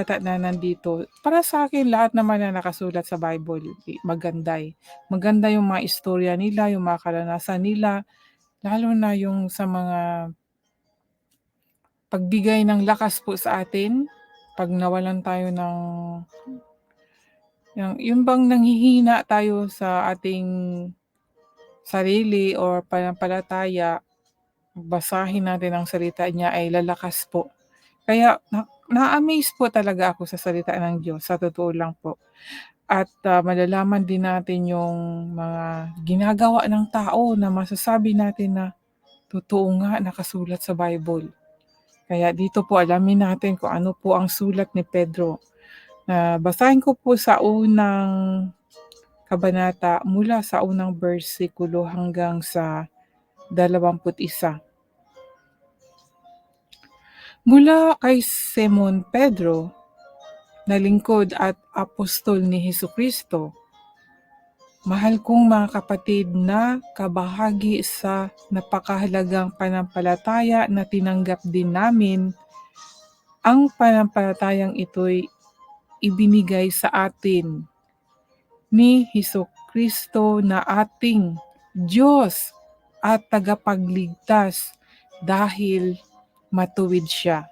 yata na nandito, para sa akin lahat naman na nakasulat sa Bible, i maganda, eh. Maganda yung mga istorya nila, yung mga karanasan nila, lalo na yung sa mga pagbigay ng lakas po sa atin, 'pag nawalan tayo ng yung yun bang nanghihina tayo sa ating sarili or pananampalataya, basahin natin ang salita niya ay lalakas po. Kaya na na-a-amaze po talaga ako sa salita ng Diyos, sa totoo lang po. At, ah, malalaman din natin yung mga ginagawa ng tao na masasabi natin na, totoo nga nakasulat sa Bible. Kaya dito po alamin natin kung ano po ang sulat ni Pedro. Na basahin ko po sa unang kabanata mula sa unang bersikulo hanggang sa 21. Mula kay Simon Pedro, na lingkod at apostol ni Hesukristo, mahal kong mga kapatid na kabahagi sa napakahalagang pananampalataya na tinanggap din namin, ang pananampalatayang ito'y ibinigay sa atin ni Hesukristo na ating Diyos at tagapagligtas dahil matuwid siya.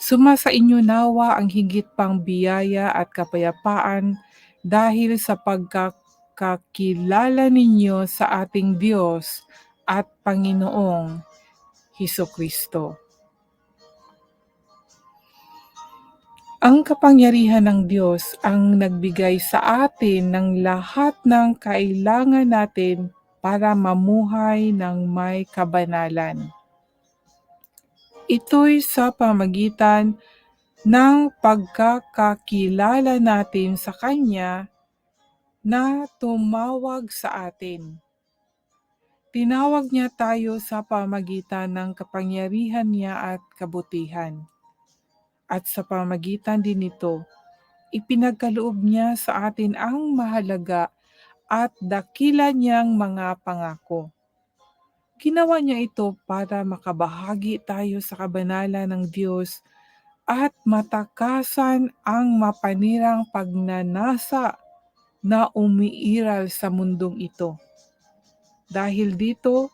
Sumasa inyo nawa ang higit pang biyaya at kapayapaan dahil sa pagkakakilala ninyo sa ating Diyos at Panginoong Hesukristo. Ang kapangyarihan ng Diyos ang nagbigay sa atin ng lahat ng kailangan natin para mamuhay ng may kabanalan. Ito'y sa pamagitan ng pagkakakilala natin sa Kanya na tumawag sa atin. Tinawag niya tayo sa pamagitan ng kapangyarihan niya at kabutihan. At sa pamagitan din nito, ipinagkaloob niya sa atin ang mahalaga at dakila niyang mga pangako. Ginawa niya ito para makabahagi tayo sa kabanalan ng Diyos at matakasan ang mapanirang pagnanasa na umiiral sa mundong ito. Dahil dito,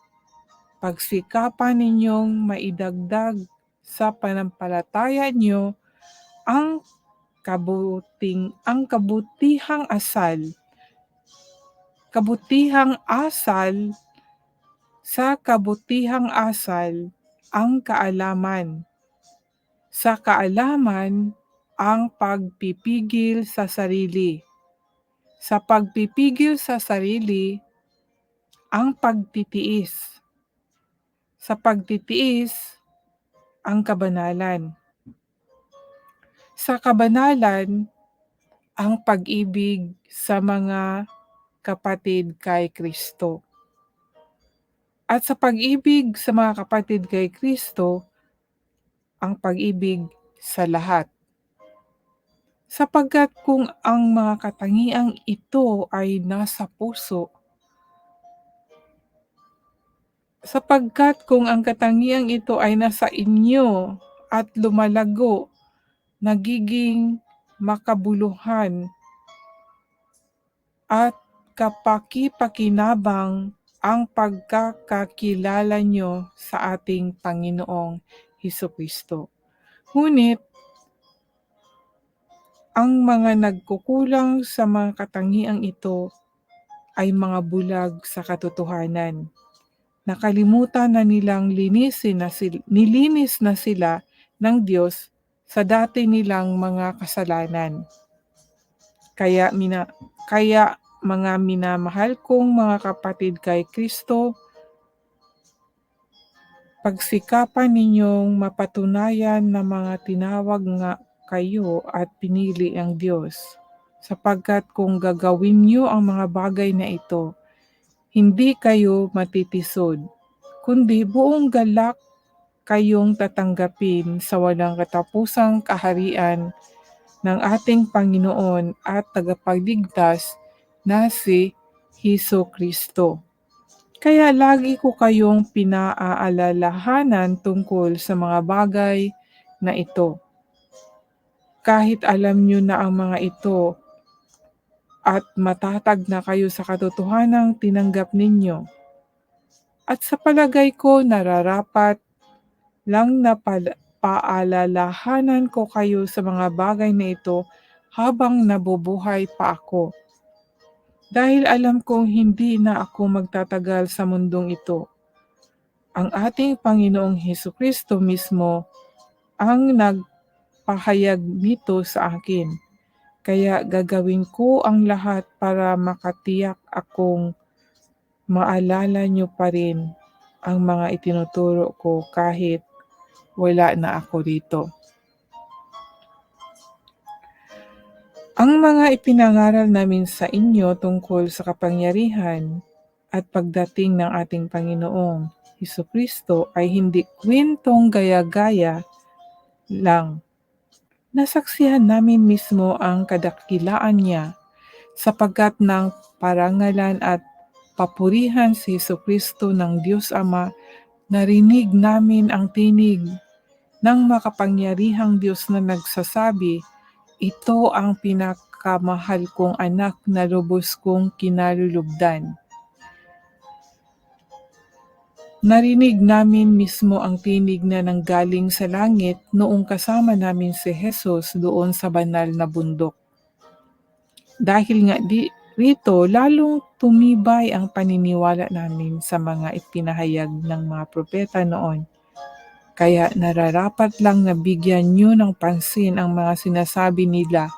pagsikapan ninyong maidagdag sa panampalataya niyo ang kabuting ang kabutihang asal kabutihang asal sa kabutihang asal ang kaalaman sa kaalaman ang pagpipigil sa sarili sa pagpipigil sa sarili ang pagtitiis sa pagtitiis ang kabanalan. Sa kabanalan, ang pag-ibig sa mga kapatid kay Kristo. At sa pag-ibig sa mga kapatid kay Kristo, ang pag-ibig sa lahat. Sapagkat kung ang mga katangiang ito ay nasa puso, sapagkat kung ang katangiang ito ay nasa inyo at lumalago, nagiging makabuluhan at kapaki-pakinabang ang pagkakakilala nyo sa ating Panginoong Hesus Ngunit, ang mga nagkukulang sa mga katangiang ito ay mga bulag sa katotohanan nakalimutan na nilang linisin na sila, nilinis na sila ng Diyos sa dati nilang mga kasalanan. Kaya, mina, kaya mga minamahal kong mga kapatid kay Kristo, pagsikapan ninyong mapatunayan na mga tinawag nga kayo at pinili ang Diyos. Sapagkat kung gagawin niyo ang mga bagay na ito, hindi kayo matitisod, kundi buong galak kayong tatanggapin sa walang katapusang kaharian ng ating Panginoon at tagapagligtas na si Hiso Kristo. Kaya lagi ko kayong pinaaalalahanan tungkol sa mga bagay na ito. kahit alam niyo na ang mga ito at matatag na kayo sa katotohanang tinanggap ninyo. At sa palagay ko nararapat lang na paalalahanan ko kayo sa mga bagay na ito habang nabubuhay pa ako. Dahil alam kong hindi na ako magtatagal sa mundong ito. Ang ating Panginoong Hesukristo mismo ang nagpahayag nito sa akin. Kaya gagawin ko ang lahat para makatiyak akong maalala niyo pa rin ang mga itinuturo ko kahit wala na ako rito. Ang mga ipinangaral namin sa inyo tungkol sa kapangyarihan at pagdating ng ating Panginoong Hesukristo ay hindi kwentong gaya-gaya lang. Nasaksihan namin mismo ang kadakilaan niya sapagkat ng parangalan at papurihan si Hesukristo ng Diyos Ama, narinig namin ang tinig ng makapangyarihang Diyos na nagsasabi, Ito ang pinakamahal kong anak na lubos kong kinalulugdan. Narinig namin mismo ang tinig na nanggaling sa langit noong kasama namin si Jesus doon sa banal na bundok. Dahil nga di rito, lalong tumibay ang paniniwala namin sa mga ipinahayag ng mga propeta noon. Kaya nararapat lang na bigyan nyo ng pansin ang mga sinasabi nila.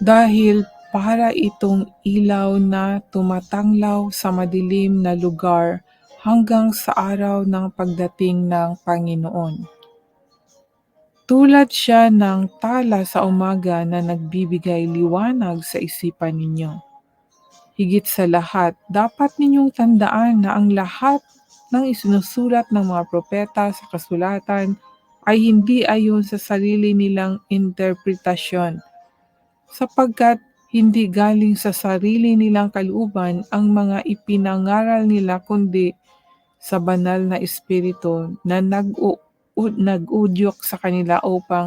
Dahil para itong ilaw na tumatanglaw sa madilim na lugar hanggang sa araw ng pagdating ng Panginoon. Tulad siya ng tala sa umaga na nagbibigay liwanag sa isipan ninyo. Higit sa lahat, dapat ninyong tandaan na ang lahat ng isinusulat ng mga propeta sa kasulatan ay hindi ayon sa sarili nilang interpretasyon, sapagkat hindi galing sa sarili nilang kalooban ang mga ipinangaral nila kundi sa banal na espiritu na nag-u- nag-udyok sa kanila upang